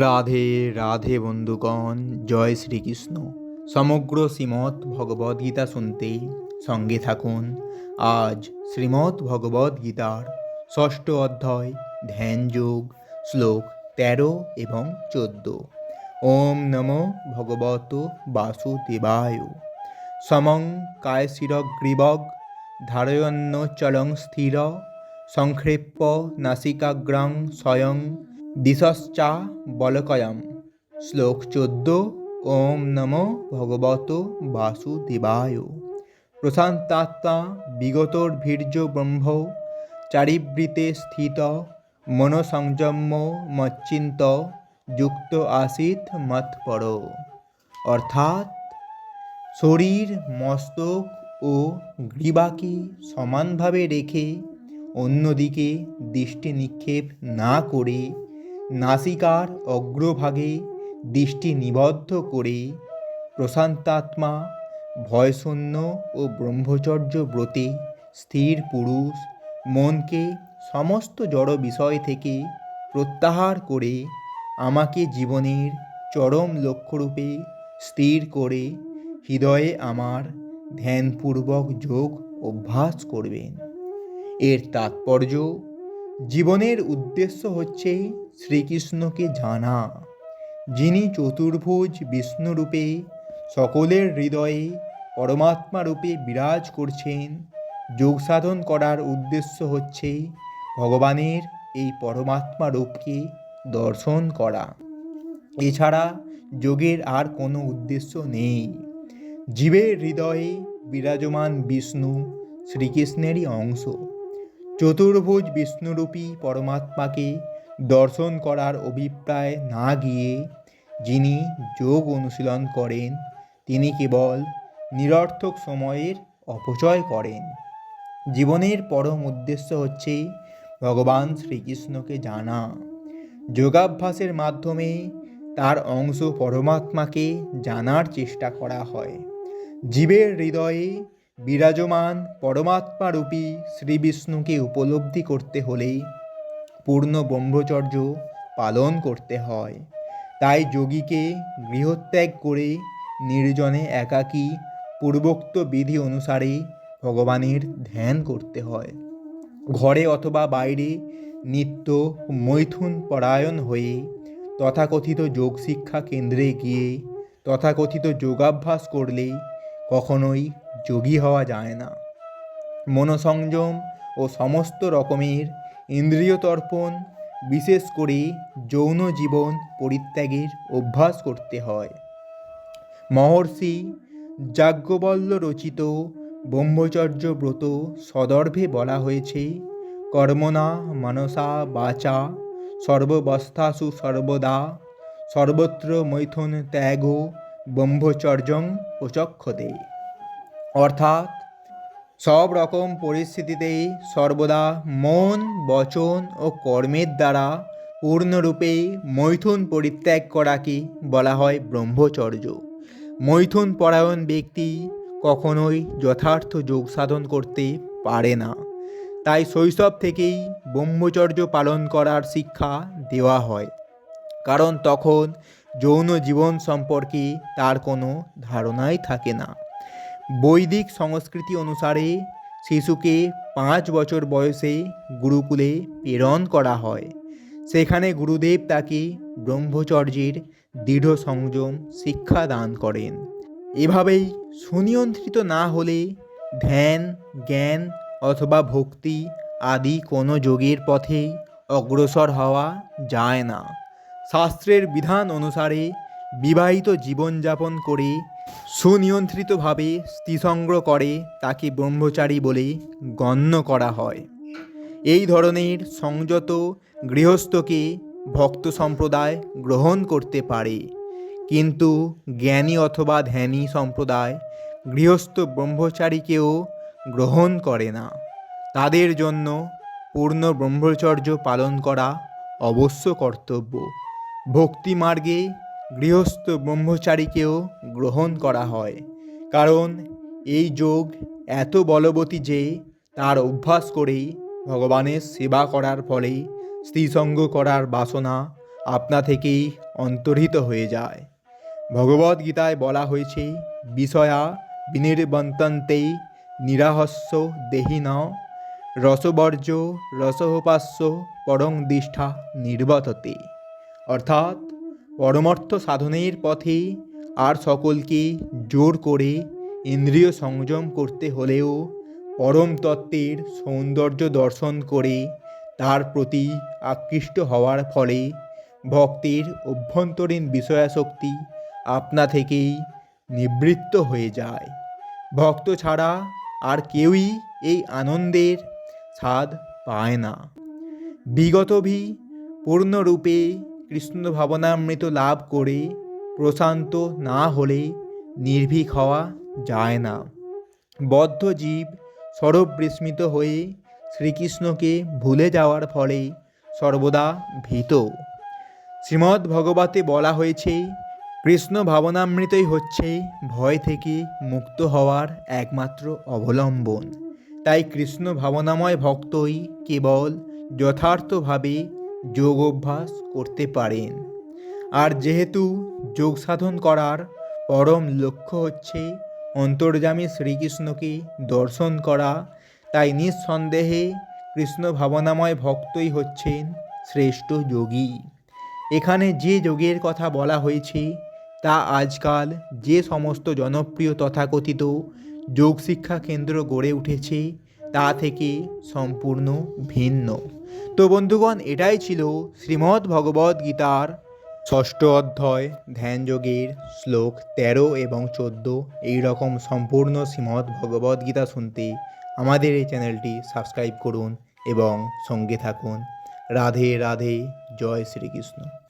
রাধে রাধে বন্ধুগণ, জয় শ্রীকৃষ্ণ। সমগ্র শ্রীমৎ ভগবদ্গীতা শুনতে সঙ্গে থাকুন। আজ শ্রীমৎ ভগবদ্গীতার ষষ্ঠ অধ্যায়, ধ্যান যোগ, শ্লোক তেরো এবং চোদ্দ। ওম নমো ভগবত বাসুদেবায়। সমং কায়শিরগ্রীবগ ধারয়ন্ন চলং স্থির। সংক্ষেপ্য নাসিকাগ্রাং স্বয়ং দিশশ্চা বলকয়ম। শ্লোক চোদ্দ, ওম নমো ভগবত বাসুদেবায়। প্রশান্তাত্মা বিগতর বীর্য ব্রহ্ম, চারিবৃতে স্থিত, মনসংযম্য মচ্চিন্ত, যুক্ত আসিত মৎপর। অর্থাৎ, শরীর, মস্তক ও গ্রীবাকে সমানভাবে রেখে অন্যদিকে দৃষ্টি নিক্ষেপ না করে নাসিকার অগ্রভাগে দৃষ্টি নিবদ্ধ করে প্রশান্তাত্মা, ভয়শূন্য ও ব্রহ্মচর্য ব্রতে স্থির পুরুষ, মনকে সমস্ত জড় বিষয় থেকে প্রত্যাহার করে আমাকে জীবনের চরম লক্ষ্যরূপে স্থির করে হৃদয়ে আমার ধ্যানপূর্বক যোগ অভ্যাস করবেন। এর তাৎপর্য, জীবনের উদ্দেশ্য হচ্ছে শ্রীকৃষ্ণকে জানা, যিনি চতুর্ভুজ বিষ্ণুরূপে সকলের হৃদয়ে পরমাত্মা রূপে বিরাজ করছেন, যোগ সাধন করার উদ্দেশ্য হচ্ছে ভগবানের এই পরমাত্মা রূপকে দর্শন করা। এছাড়া যোগের আর কোনো উদ্দেশ্য নেই। জীবের হৃদয়ে বিরাজমান বিষ্ণু শ্রীকৃষ্ণেরই অংশ। চতুর্ভুজ বিষ্ণুরূপী পরমাত্মাকে দর্শন করার অভিপ্রায় না গিয়ে যিনি যোগ অনুশীলন করেন, তিনি কেবল নিরর্থক সময়ের অপচয় করেন। জীবনের পরম উদ্দেশ্য হচ্ছে ভগবান শ্রীকৃষ্ণকে জানা। যোগাভ্যাসের মাধ্যমে তার অংশ পরমাত্মাকে জানার চেষ্টা করা হয়। জীবের হৃদয়ে বিরাজমান পরমাত্মারূপী শ্রীবিষ্ণুকে উপলব্ধি করতে হলে পূর্ণ ব্রহ্মচর্য পালন করতে হয়। তাই যোগীকে গৃহত্যাগ করে নির্জনে একাকী পূর্বোক্ত বিধি অনুসারে ভগবানের ধ্যান করতে হয়। ঘরে অথবা বাইরে নিত্য মৈথুন পরায়ণ হয়ে তথাকথিত যোগ শিক্ষা কেন্দ্রে গিয়ে তথাকথিত যোগাভ্যাস করলে কখনোই যোগী হওয়া যায় না। মনসংযম ও সমস্ত রকমের ইন্দ্রিয় তর্পণ বিশেষ করে যৌন জীবন পরিত্যাগের অভ্যাস করতে হয়। মহর্ষি যাজ্ঞবল্ল রচিত ব্রহ্মচর্য ব্রত সদর্ভে বলা হয়েছে, কর্মণা মানসা বাচা সর্ববস্থাসু সর্বদা, সর্বত্র মৈথুন ত্যাগ ব্রহ্মচর্যং প্রচক্ষতে অর্থাৎ সব রকম পরিস্থিতিতেই সর্বদা মন, বচন ও কর্মের দ্বারা পূর্ণরূপে মৈথুন পরিত্যাগ করাকে বলা হয় ব্রহ্মচর্য। মৈথুন পরায়ণ ব্যক্তি কখনোই যথার্থ যোগ সাধন করতে পারে না। তাই শৈশব থেকেই ব্রহ্মচর্য পালন করার শিক্ষা দেওয়া হয়। কারণ তখন যৌন জীবন সম্পর্কে তার কোনো ধারণাই থাকে না। বৈদিক সংস্কৃতি অনুসারে শিশুকে পাঁচ বছর বয়সে গুরুকুলে প্রেরণ করা হয়। সেখানে গুরুদেব তাকে ব্রহ্মচর্যের দৃঢ় সংযম শিক্ষা দান করেন। এভাবেই সুনিয়ন্ত্রিত না হলে ধ্যান, জ্ঞান অথবা ভক্তি আদি কোনো যোগের পথেই অগ্রসর হওয়া যায় না। শাস্ত্রের বিধান অনুসারে বিবাহিত জীবনযাপন করে সুনিয়ন্ত্রিতভাবে স্ত্রীসংগ্রহ করে তাকে ব্রহ্মচারী বলে গণ্য করা হয়। এই ধরনের সংযত গৃহস্থকে ভক্ত সম্প্রদায় গ্রহণ করতে পারে। কিন্তু জ্ঞানী অথবা ধ্যানী সম্প্রদায় গৃহস্থ ব্রহ্মচারীকেও গ্রহণ করে না। তাদের জন্য পূর্ণ ব্রহ্মচর্য পালন করা অবশ্য কর্তব্য। ভক্তি মার্গে গৃহস্থ ব্রহ্মচারীকেও গ্রহণ করা হয়। কারণ এই যোগ এত বলবতী যে তার অভ্যাস করেই ভগবানের সেবা করার ফলে স্ত্রীসঙ্গ করার বাসনা আপনা থেকেই অন্তর্হিত হয়ে যায়। ভগবদ গীতায় বলা হয়েছে, বিষয়া বিনির্বন্তন্তে নিরাহস্য দেহিন, রসবর্জ্য রসোপাস্য পরং দিষ্ঠা নির্বততে। অর্থাৎ পরমার্থ সাধনের পথে আর সকলকে জোর করে ইন্দ্রিয় সংযম করতে হলেও পরম তত্ত্বের সৌন্দর্য দর্শন করে তার প্রতি আকৃষ্ট হওয়ার ফলে ভক্তের অভ্যন্তরীণ বিষয়াশক্তি আপনা থেকেই নিবৃত্ত হয়ে যায়। ভক্ত ছাড়া আর কেউই এই আনন্দের স্বাদ পায় না। বিগতভি পূর্ণরূপে কৃষ্ণ ভাবনামৃত লাভ করে প্রশান্ত না হলে নির্ভীক হওয়া যায় না। বদ্ধ জীব সরব বিস্মিত হয়ে শ্রীকৃষ্ণকে ভুলে যাওয়ার ফলে সর্বদা ভীত। শ্রীমদ্ ভগবতে বলা হয়েছে, কৃষ্ণ ভাবনামৃতই হচ্ছে ভয় থেকে মুক্ত হওয়ার একমাত্র অবলম্বন। তাই কৃষ্ণ ভাবনাময় ভক্তই কেবল যথার্থভাবে যোগ অভ্যাস করতে পারেন। আর যেহেতু যোগ সাধন করার পরম লক্ষ্য হচ্ছে অন্তর্যামী শ্রীকৃষ্ণকে দর্শন করা, তাই নিঃসন্দেহে কৃষ্ণ ভাবনাময় ভক্তই হচ্ছেন শ্রেষ্ঠ যোগী। এখানে যে যোগের কথা বলা হয়েছে, তা আজকাল যে সমস্ত জনপ্রিয় তথাকথিত যোগ শিক্ষা কেন্দ্র গড়ে উঠেছে, তা থেকে সম্পূর্ণ ভিন্ন। তো বন্ধুগণ, এটাই ছিল শ্রীমদ্ ভগবদ্ গীতার ষষ্ঠ অধ্যায় ধ্যানযোগের শ্লোক তেরো এবং চোদ্দ। এই রকম সম্পূর্ণ শ্রীমদ্ ভগবদ্ গীতা শুনতে আমাদের এই চ্যানেলটি সাবস্ক্রাইব করুন এবং সঙ্গে থাকুন। রাধে রাধে, জয় শ্রীকৃষ্ণ।